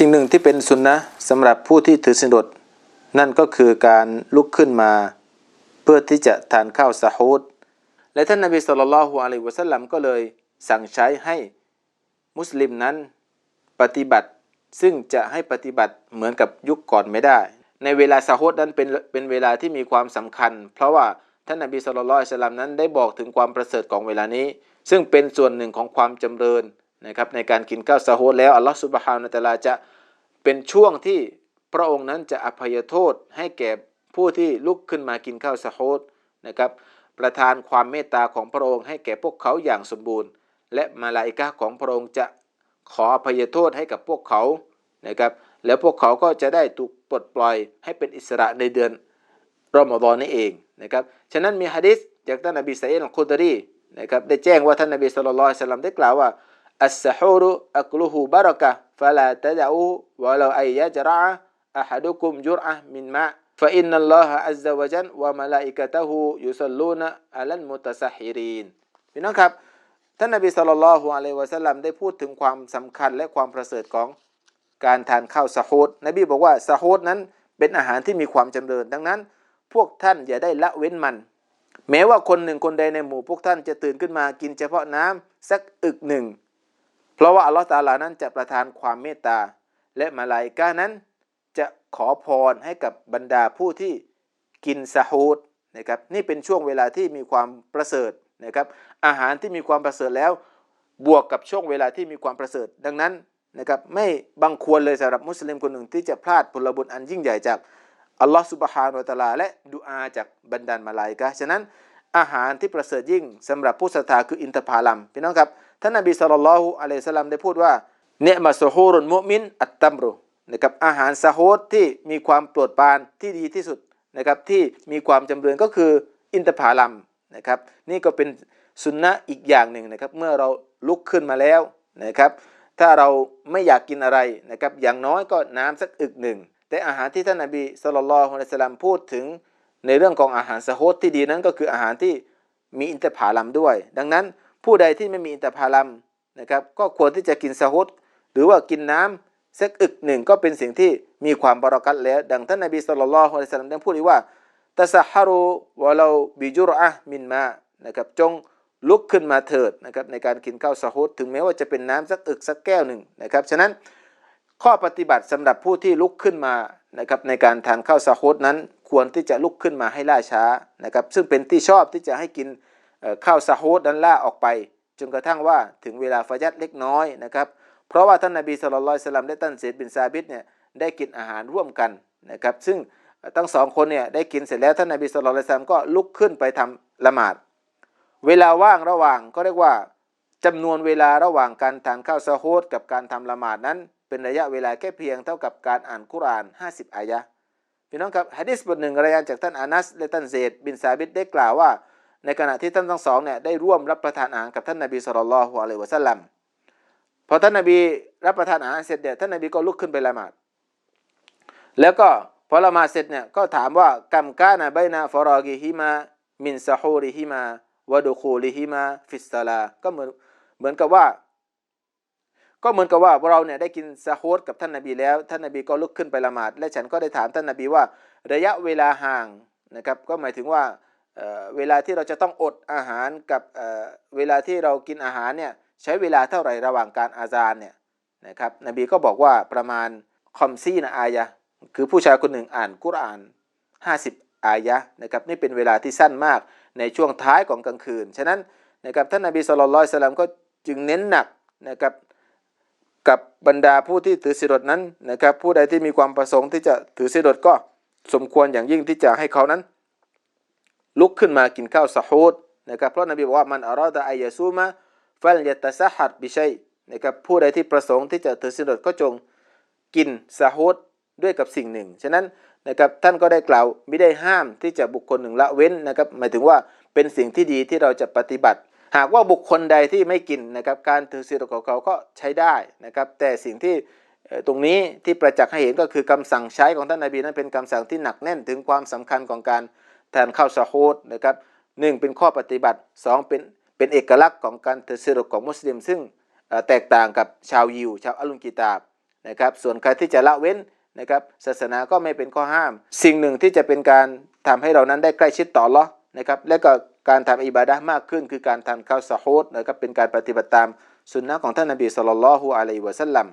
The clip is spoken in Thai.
สิ่งหนึ่งที่เป็นสุนนะสำหรับผู้ที่ถือสินอดนั่นก็คือการลุกขึ้นมา เพื่อที่จะทานข้าวสะฮูดและท่านนบีสุลต่านละฮ์อะลัยฮิวะสัลลัมก็เลยสั่งใช้ให้มุสลิมนั้นปฏิบัติ ซึ่งจะให้ปฏิบัติเหมือนกับยุคก่อนไม่ได้ ในเวลาสะฮูดนั้นเป็นเป็นเวลาที่มีความสำคัญ เพราะว่าท่านนบีสุลต่านละฮ์สัลลัมนั้นได้บอกถึงความประเสริฐของเวลานี้ ซึ่งเป็นส่วนหนึ่งของความจำเริญ นะครับในการกินข้าวสะฮูแล้วอัลลอฮฺสุบฮานะตะลาจะเป็นช่วงที่พระองค์นั้นจะอภัยโทษให้แก่ผู้ที่ลุกขึ้นมากินข้าวสะฮูดนะครับประทานความเมตตาของพระองค์ให้แก่พวกเขาอย่างสมบูรณ์ และมาลาอิกะของพระองค์จะขออภัยโทษให้กับพวกเขานะครับแล้วพวกเขาก็จะได้ถูกปลดปล่อยให้เป็นอิสระในเดือนรอมฎอนนี้เองนะครับฉะนั้นมีฮะดิษจากท่านนบีสัยอัลคุดรีนะครับได้แจ้งว่าท่านนบีสุลต่านสัลลัมได้กล่าวว่า อัสซะฮูรุอักลุฮูบารักะฟะลาตะดะอูวะลาอัยยะจระอะฮัดุกุมจุรอะมินมะ فإن الله عز وجل وملائكته يصلون على المتسحرين พี่น้องครับ ท่านนบีสุลต่านละฮ์อะลัยวะสัลลัมได้พูดถึงความสำคัญและความประเสริฐของการทานข้าวสะโฮดนบีบอกว่าสะโฮดนั้นเป็นอาหารที่มีความจำเริญ ดังนั้น พวกท่านอย่าได้ละเว้นมัน แม้ว่าคนหนึ่งคนใดในหมู่พวกท่านจะตื่นขึ้นมากินเฉพาะน้ำสักอึกหนึ่ง เพราะว่าอัลลอฮฺตาลานั้นจะประทานความเมตตา และมาลายกานั้นจะขอพรให้กับบรรดาผู้ที่กินสะฮูดนะครับนี่เป็นช่วงเวลาที่มีความประเสริฐนะครับอาหารที่มีความประเสริฐแล้ว บวกกับช่วงเวลาที่มีความประเสริฐ ดังนั้นนะครับไม่บังควรเลยสำหรับมุสลิมคนหนึ่งที่จะพลาดผลบุญอันยิ่งใหญ่จากอัลลอฮฺสุบฮานุตะลา และดุอาจากบรรดามาลายกะฉะนั้นอาหารที่ประเสริฐยิ่งสำหรับผู้ศรัทธาคืออินทผลัมพี่น้องครับ ท่านนบีสุลต่านละฮ์อะลัยสลามได้พูดว่าเนมาสุฮูรุนมุมินอัตตัมรุนะครับอาหารสะโฮดที่มีความโปรดปรานที่ดีที่สุดนะครับที่มีความจำเริญก็คืออินทผลัมนะครับนี่ก็เป็นสุนนะอีกอย่างหนึ่งนะครับเมื่อเราลุกขึ้นมาแล้วนะครับถ้าเราไม่อยากกินอะไรนะครับอย่างน้อยก็น้ำสักอึกหนึ่ง แต่อาหารที่ท่านนบีสุลต่านละฮ์อะลัยสลามพูดถึงในเรื่องของอาหารสะโฮดที่ดีนั้นก็คืออาหารที่มีอินทผลัมด้วย ดังนั้น ผู้ใดที่ไม่มีอินทผลัมนะครับก็ควรที่จะกินสะโฮดหรือว่ากินน้ำสักอึกหนึ่งก็เป็นสิ่งที่มีความบรักัตแล้ว ดังท่านนบีสุลต่านละฮ์อะลัยฮิสลามได้พูดว่าตะซะฮารุวะลาบิจุรอะมินมานะครับจงลุกขึ้นมาเถิดนะครับในการกินข้าวสะโฮดถึงแม้ว่าจะเป็นน้ำสักอึกสักแก้วหนึ่งนะครับฉะนั้นข้อปฏิบัติสำหรับผู้ที่ลุกขึ้นมานะครับในการทานข้าวสะโฮดนั้นควรที่จะลุกขึ้นมาให้ล่าช้านะครับซึ่งเป็นที่ชอบที่จะให้กิน ข้าวสะโฮดนั้นล่าออกไป จนกระทั่งว่าถึงเวลาฟายัดเล็กน้อยนะครับ เพราะว่าท่านนบีสุลต่านสลัมและท่านเซดบินซาบิดเนี่ยได้กินอาหารร่วมกันนะครับ ซึ่งทั้งสองคนเนี่ยได้กินเสร็จแล้วท่านนบีสุลต่านสลัมก็ลุกขึ้นไปทำละหมาด เวลาว่างระหว่างก็เรียกว่าจำนวนเวลาระหว่างการทานข้าวซะโฮดกับการทำละหมาดนั้น เป็นระยะเวลาแค่เพียงเท่ากับการอ่านกุรอาน 50 อายะพี่น้องครับฮะดิษบทหนึ่งรายงานจากท่านอานัสและท่านเซดบินซาบิดได้กล่าวว่า ในขณะที่ท่านทั้งสองเนี่ยได้ร่วมรับประทานอาหารกับท่านนบีสุลต่านละฮ์อะลัยวะสัลลัมพอท่านนบีรับประทานอาหารเสร็จเนี่ยท่านนบีก็ลุกขึ้นไปละหมาด แล้วก็พอละหมาดเสร็จเนี่ยก็ถามว่ากัมกานะไบนาฟรอกิฮิมามินซาฮูริฮิมาวะดูคูลิฮิมาฟิสตาลาก็เหมือนเหมือนกับว่า ก็เหมือนกับว่าเราเนี่ยได้กินซาฮูดกับท่านนบีแล้ว ท่านนบีก็ลุกขึ้นไปละหมาด และฉันก็ได้ถามท่านนบีว่าระยะเวลาห่างนะครับ ก็หมายถึงว่า เวลาที่เราจะต้องอดอาหารกับเวลาที่เรากินอาหารเนี่ยใช้เวลาเท่าไหร่ระหว่างการอาซานเนี่ยนะครับนบีก็บอกว่าประมาณคอมซีนะอายะคือผู้ชายคนหนึ่งอ่านกุรอาน 50 อายะนะครับนี่เป็นเวลาที่สั้นมากในช่วงท้ายของกลางคืน ฉะนั้นนะครับท่านนบีสุลต่านสลัมก็จึงเน้นหนักนะครับกับบรรดาผู้ที่ถือสิรดนั้นนะครับผู้ใดที่มีความประสงค์ที่จะถือสิรดก็สมควรอย่างยิ่งที่จะให้เขานั้น ลุกขึ้นมากินข้าวสะฮูดนะครับเพราะนบีบอกว่ามันอารอดะอายะซูมาฟัลยตะซะฮัดบิชัยนะครับผู้ใดที่ประสงค์ที่จะถือสิรดก็จงกินสะฮูดด้วยกับสิ่งหนึ่ง ฉะนั้นนะครับท่านก็ได้กล่าวไม่ได้ห้ามที่จะบุคคลหนึ่งละเว้นนะครับหมายถึงว่าเป็นสิ่งที่ดีที่เราจะปฏิบัติ หากว่าบุคคลใดที่ไม่กินนะครับการถือศีลของเขาก็ใช้ได้นะครับแต่สิ่งที่ตรงนี้ที่ประจักษ์ให้เห็นก็คือคำสั่งใช้ของท่านนาบีนั้นเป็นคำสั่งที่หนักแน่นถึงความสำคัญของการ แทนข้าวสะโฮดนะครับหนึ่งเป็นข้อปฏิบัติ 2 เป็นเป็นเอกลักษณ์ของการถือศีลของมุสลิม ซึ่งแตกต่างกับชาวยิว ชาวอัลุนกิตาบนะครับส่วนใครที่จะละเว้นนะครับศาสนาก็ไม่เป็นข้อห้าม สิ่งหนึ่งที่จะเป็นการทำให้เรานั้นได้ใกล้ชิดต่อละนะครับและก็การทำอิบาดะห์มากขึ้น คือการทานข้าวสะฮูดนะครับเป็นการปฏิบัติตามสุนนะของท่านนบีสุลต่านละฮุอะลัยฮิวะสัลลัม